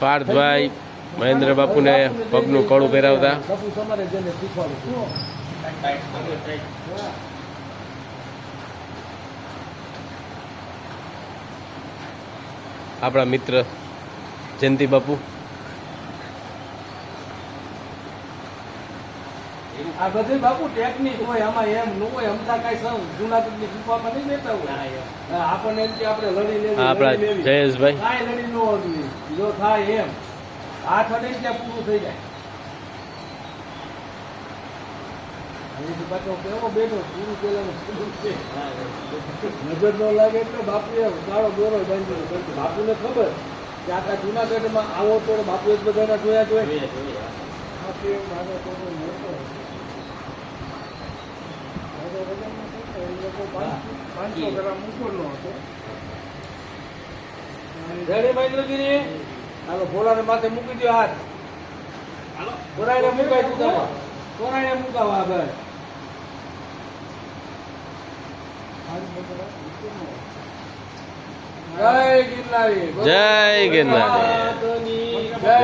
પાર્થભાઈ મહેન્દ્ર બાપુને પગનું કળું પહેરાવતા. આપણા મિત્ર જયંતિ બાપુ. આ બધી બાપુ ટેકનિક હોય આમાં એમ ન હોય અમદા કઈ સૌ જુનાગઢની ગુફામાં નહીં બેઠા હોય. આપણને એમ કે આપણે લડી લેવી આપણા જયેશભાઈ. કાંઈ લડી ન હોવી જો થાય એમ. આ થડે ત્યાં પૂરું થઈ જાય. અહીંથી પાછો કેવો બેઠો પૂરું પેલાનું નજર ન લાગે એટલે બાપુએ કાળો દોરો બાંધ્યો. બાપુને ખબર કે આખા જુનાગઢમાં આવો તો બાપુ જ બધાના જોયા જોઈએ બાપુ એમ માનો તો કોઈ મોટો હતો. મારો વજનમાં પાંચ- પાંચસો ગ્રામ ઉપરનો હતો જય મહેન્દ્રગીરી હાલો ભોળાને માથે મૂકી દો હાથ. ભોળાને મુકાઈ દીધા ભોળાને મુકાવા આગળ જય ગિરનારી. જય ગિરનારી. જય